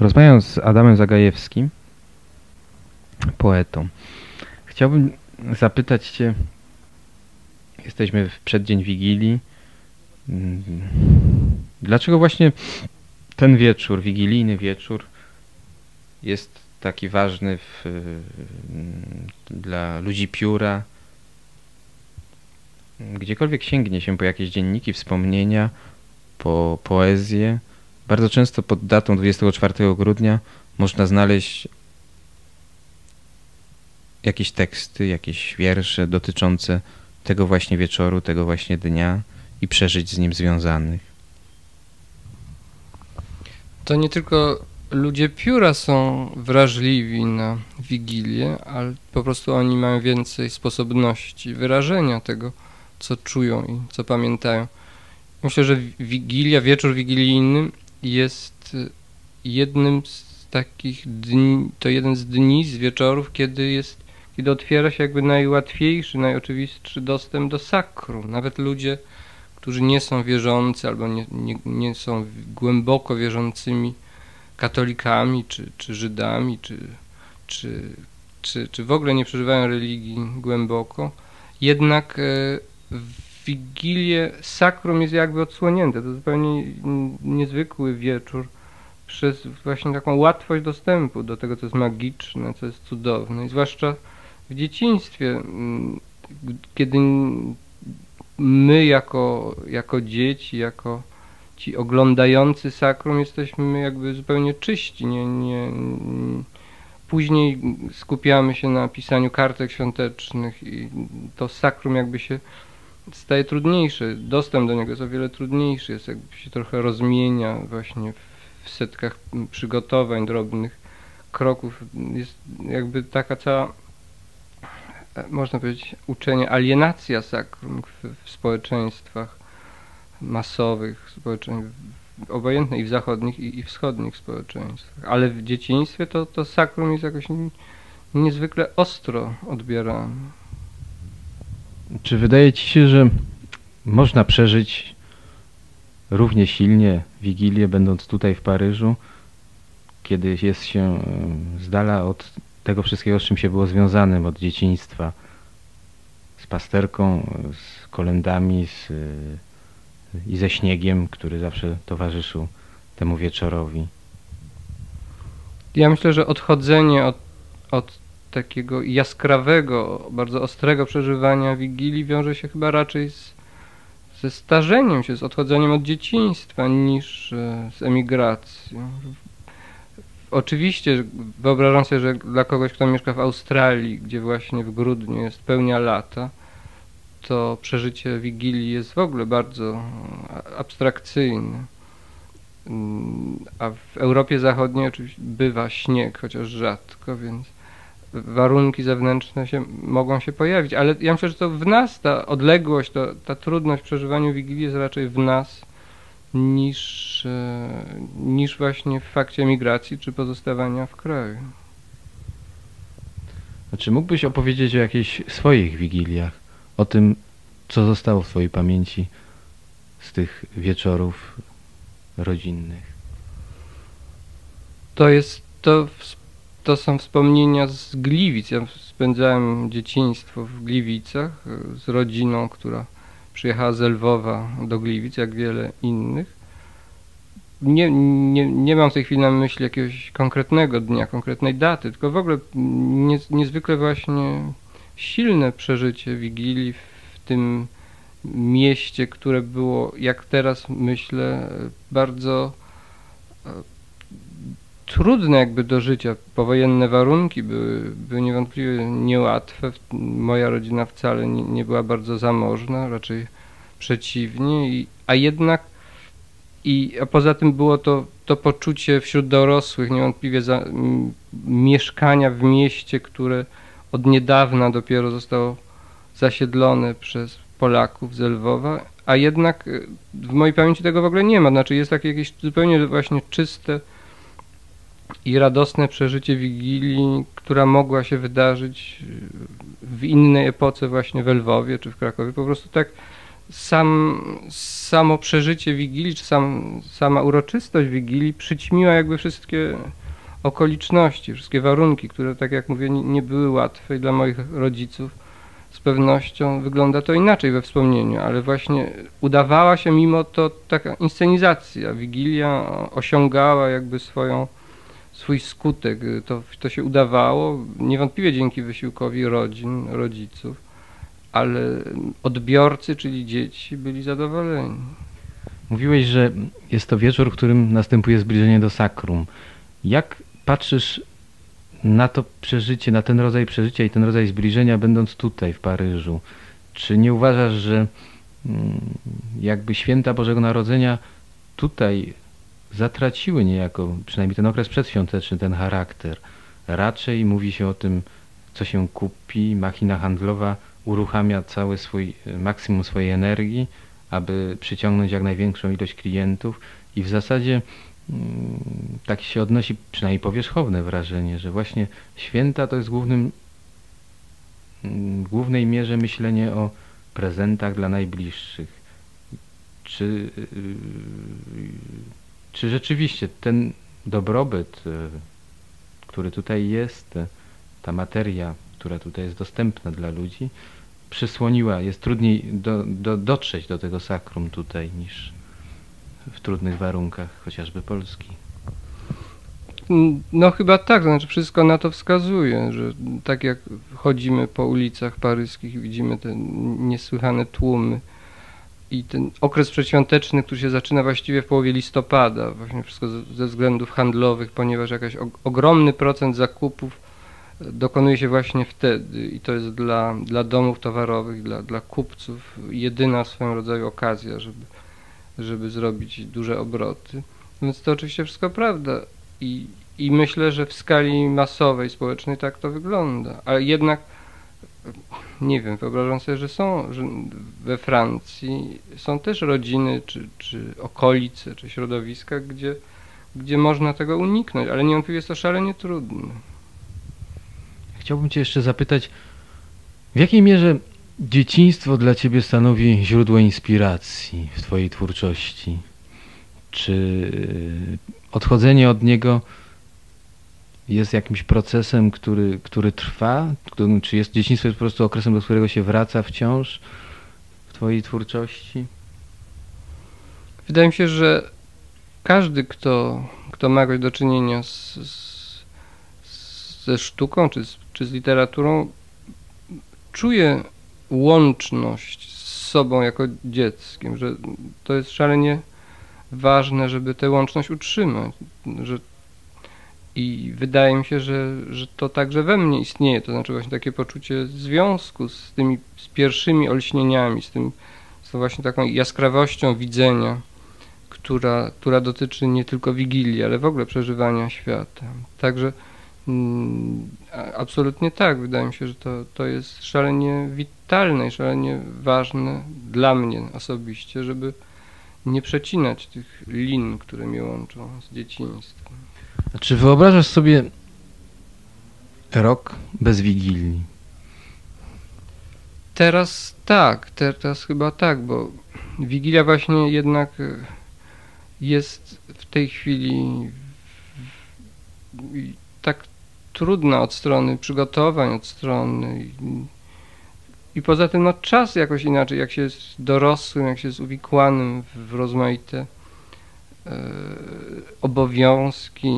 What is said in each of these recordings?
Rozmawiam z Adamem Zagajewskim, poetą. Chciałbym zapytać Cię, jesteśmy w przeddzień Wigilii, mm, dlaczego właśnie ten wieczór, wigilijny wieczór jest taki ważny w, dla ludzi pióra, gdziekolwiek sięgnie się po jakieś dzienniki, wspomnienia, po poezję, bardzo często pod datą 24 grudnia można znaleźć jakieś teksty, jakieś wiersze dotyczące tego właśnie wieczoru, tego właśnie dnia i przeżyć z nim związanych. To nie tylko ludzie pióra są wrażliwi na Wigilię, ale po prostu oni mają więcej sposobności wyrażenia tego, co czują i co pamiętają. Myślę, że Wigilia, wieczór wigilijny jest jednym z takich dni, to jeden z dni, z wieczorów, kiedy jest, kiedy otwiera się jakby najłatwiejszy, najoczywistszy dostęp do sakrum. Nawet ludzie, którzy nie są wierzący albo nie, nie, nie są głęboko wierzącymi katolikami, czy, czy Żydami, czy, czy, czy, czy w ogóle nie przeżywają religii głęboko, jednak e, w Wigilię sakrum jest jakby odsłonięte. To zupełnie niezwykły wieczór przez właśnie taką łatwość dostępu do tego, co jest magiczne, co jest cudowne. I zwłaszcza w dzieciństwie, mm, kiedy my jako, jako dzieci, jako ci oglądający sakrum jesteśmy jakby zupełnie czyści. Nie, nie, później skupiamy się na pisaniu kartek świątecznych i to sakrum jakby się staje trudniejszy. Dostęp do niego jest o wiele trudniejszy, jest jakby się trochę rozmienia właśnie w setkach przygotowań drobnych kroków. Jest jakby taka cała można powiedzieć, uczenie, alienacja sakrum w, w społeczeństwach masowych, społeczeństw obojętnych i w zachodnich i, i wschodnich społeczeństwach. Ale w dzieciństwie to, to sakrum jest jakoś niezwykle ostro odbierane. Czy wydaje ci się, że można przeżyć równie silnie Wigilię, będąc tutaj w Paryżu, kiedy jest się z dala od tego wszystkiego, z czym się było związanym od dzieciństwa, z pasterką, z kolendami z, i ze śniegiem, który zawsze towarzyszył temu wieczorowi? Ja myślę, że odchodzenie od, od takiego jaskrawego, bardzo ostrego przeżywania Wigilii wiąże się chyba raczej z, ze starzeniem się, z odchodzeniem od dzieciństwa niż e, z emigracją. Oczywiście wyobrażam sobie, że dla kogoś, kto mieszka w Australii, gdzie właśnie w grudniu jest pełnia lata, to przeżycie Wigilii jest w ogóle bardzo abstrakcyjne. Mm, a w Europie Zachodniej oczywiście bywa śnieg, chociaż rzadko, więc warunki zewnętrzne się, mogą się pojawić, ale ja myślę, że to w nas ta odległość, to, ta trudność w przeżywaniu Wigilii jest raczej w nas niż, e, niż właśnie w fakcie migracji czy pozostawania w kraju. A czy mógłbyś opowiedzieć o jakichś swoich wigiliach? O tym, co zostało w Twojej pamięci z tych wieczorów rodzinnych? To jest to to są wspomnienia z Gliwic. Ja spędzałem dzieciństwo w Gliwicach e, z rodziną, która przyjechała z Lwowa do Gliwic, jak wiele innych. Nie, nie, nie mam w tej chwili na myśli jakiegoś konkretnego dnia, konkretnej daty, tylko w ogóle nie, niezwykle właśnie silne przeżycie Wigilii w tym mieście, które było, jak teraz myślę, bardzo e, trudne jakby do życia. Powojenne warunki były, były niewątpliwie niełatwe. Moja rodzina wcale nie, nie była bardzo zamożna, raczej przeciwnie, I, a jednak i a poza tym było to, to poczucie wśród dorosłych, niewątpliwie za, m, mieszkania w mieście, które od niedawna dopiero zostało zasiedlone przez Polaków z Lwowa, a jednak y, w mojej pamięci tego w ogóle nie ma. Znaczy jest takie jakieś zupełnie właśnie czyste i radosne przeżycie Wigilii, która mogła się wydarzyć w innej epoce właśnie w Lwowie czy w Krakowie. Po prostu tak sam, samo przeżycie Wigilii, czy sam, sama uroczystość Wigilii przyćmiła jakby wszystkie okoliczności, wszystkie warunki, które, tak jak mówię, nie, nie były łatwe i dla moich rodziców z pewnością wygląda to inaczej we wspomnieniu, ale właśnie udawała się mimo to taka inscenizacja. Wigilia osiągała jakby swoją, swój skutek. To, to się udawało, niewątpliwie dzięki wysiłkowi rodzin, rodziców, ale odbiorcy, czyli dzieci, byli zadowoleni. Mówiłeś, że jest to wieczór, w którym następuje zbliżenie do sakrum. Jak patrzysz na to przeżycie, na ten rodzaj przeżycia i ten rodzaj zbliżenia, będąc tutaj w Paryżu? Czy nie uważasz, że mm, jakby święta Bożego Narodzenia tutaj zatraciły niejako, przynajmniej ten okres przedświąteczny, ten charakter? Raczej mówi się o tym, co się kupi, machina handlowa uruchamia cały swój, maksimum swojej energii, aby przyciągnąć jak największą ilość klientów i w zasadzie Mm, tak się odnosi przynajmniej powierzchowne wrażenie, że właśnie święta to jest głównym, mm, w głównej mierze myślenie o prezentach dla najbliższych. Czy, y, czy rzeczywiście ten dobrobyt, y, który tutaj jest, ta materia, która tutaj jest dostępna dla ludzi, przysłoniła, jest trudniej do, do, dotrzeć do tego sakrum tutaj niż w trudnych warunkach, chociażby Polski. No chyba tak, znaczy wszystko na to wskazuje, że tak jak chodzimy po ulicach paryskich i widzimy te niesłychane tłumy i ten okres przedświąteczny, który się zaczyna właściwie w połowie listopada, właśnie wszystko ze względów handlowych, ponieważ jakiś ogromny procent zakupów dokonuje się właśnie wtedy i to jest dla, dla domów towarowych, dla, dla kupców jedyna w swoim rodzaju okazja, żeby żeby zrobić duże obroty. Więc to oczywiście wszystko prawda i, i myślę, że w skali masowej, społecznej tak to wygląda. Ale jednak, nie wiem, wyobrażam sobie, że są że we Francji są też rodziny, czy, czy okolice, czy środowiska, gdzie, gdzie można tego uniknąć, ale niewątpliwie jest to szalenie trudne. Chciałbym Cię jeszcze zapytać, w jakiej mierze Dzieciństwo dla ciebie stanowi źródło inspiracji w twojej twórczości. Czy odchodzenie od niego jest jakimś procesem, który, który trwa? Czy jest dzieciństwo jest po prostu okresem, do którego się wraca wciąż w twojej twórczości? Wydaje mi się, że każdy, kto, kto ma do czynienia z, z, ze sztuką czy z, czy z literaturą, czuje łączność z sobą jako dzieckiem, że to jest szalenie ważne, żeby tę łączność utrzymać. Że I wydaje mi się, że, że to także we mnie istnieje, to znaczy właśnie takie poczucie związku z tymi z pierwszymi olśnieniami, z tym z tą właśnie taką jaskrawością widzenia, która, która dotyczy nie tylko Wigilii, ale w ogóle przeżywania świata. Także Mm, absolutnie tak. Wydaje mi się, że to, to jest szalenie witalne i szalenie ważne dla mnie osobiście, żeby nie przecinać tych lin, które mnie łączą z dzieciństwem. A czy wyobrażasz sobie rok bez Wigilii? Teraz tak, teraz chyba tak, bo Wigilia właśnie jednak e, jest w tej chwili tak trudna od strony przygotowań, od strony i, poza tym no, czas jakoś inaczej, jak się jest dorosłym, jak się jest uwikłanym w rozmaite obowiązki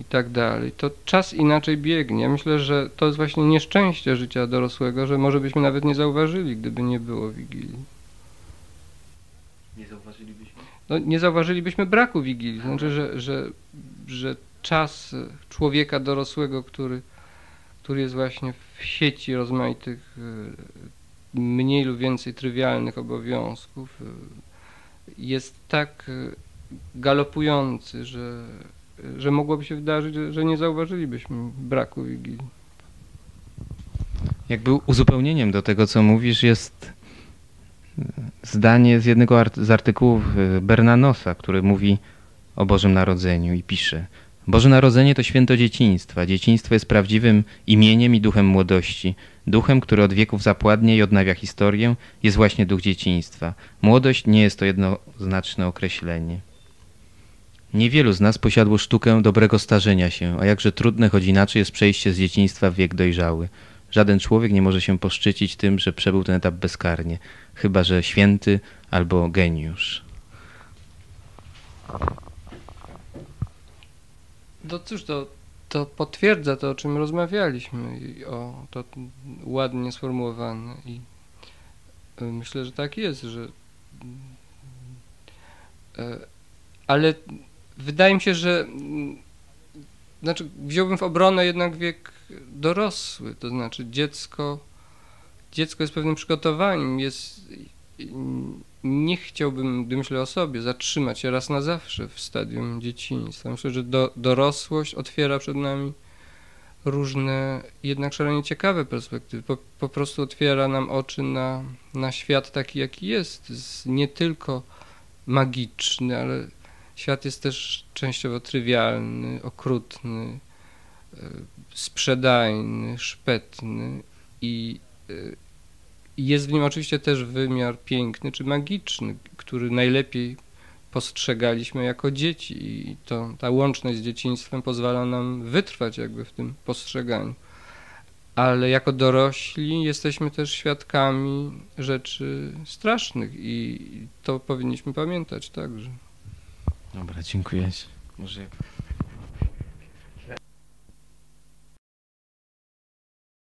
i, tak dalej, to czas inaczej biegnie. Myślę, że to jest właśnie nieszczęście życia dorosłego, że może byśmy nawet nie zauważyli, gdyby nie było Wigilii. Nie zauważylibyśmy? No, nie zauważylibyśmy braku Wigilii. Znaczy, że, że, że czas człowieka dorosłego, który, który jest właśnie w sieci rozmaitych e, mniej lub więcej trywialnych obowiązków, e, jest tak e, galopujący, że, że mogłoby się wydarzyć, że nie zauważylibyśmy braku Wigilii. Jakby uzupełnieniem do tego, co mówisz, jest zdanie z jednego z artykułów Bernanosa, który mówi o Bożym Narodzeniu i pisze – Boże Narodzenie to święto dzieciństwa. Dzieciństwo jest prawdziwym imieniem i duchem młodości. Duchem, który od wieków zapładnie i odnawia historię, jest właśnie duch dzieciństwa. Młodość nie jest to jednoznaczne określenie. Niewielu z nas posiadło sztukę dobrego starzenia się, a jakże trudne, choć inaczej jest przejście z dzieciństwa w wiek dojrzały. Żaden człowiek nie może się poszczycić tym, że przebył ten etap bezkarnie, chyba że święty albo geniusz. No cóż, to, to potwierdza to, o czym rozmawialiśmy, i o, to ładnie sformułowane i y, myślę, że tak jest, że y, ale wydaje mi się, że znaczy wziąłbym w obronę jednak wiek dorosły, to znaczy dziecko dziecko jest pewnym przygotowaniem, jest nie chciałbym, gdy myślę o sobie, zatrzymać się raz na zawsze w stadium dzieciństwa. Myślę, że do, dorosłość otwiera przed nami różne, jednak szalenie ciekawe perspektywy. Po, po prostu otwiera nam oczy na, na świat taki, jaki jest. Nie tylko magiczny, ale świat jest też częściowo trywialny, okrutny, e, sprzedajny, szpetny i e, jest w nim oczywiście też wymiar piękny czy magiczny, który najlepiej postrzegaliśmy jako dzieci i to, ta łączność z dzieciństwem pozwala nam wytrwać jakby w tym postrzeganiu. Ale jako dorośli jesteśmy też świadkami rzeczy strasznych i to powinniśmy pamiętać także. Dobra, dziękuję. Może.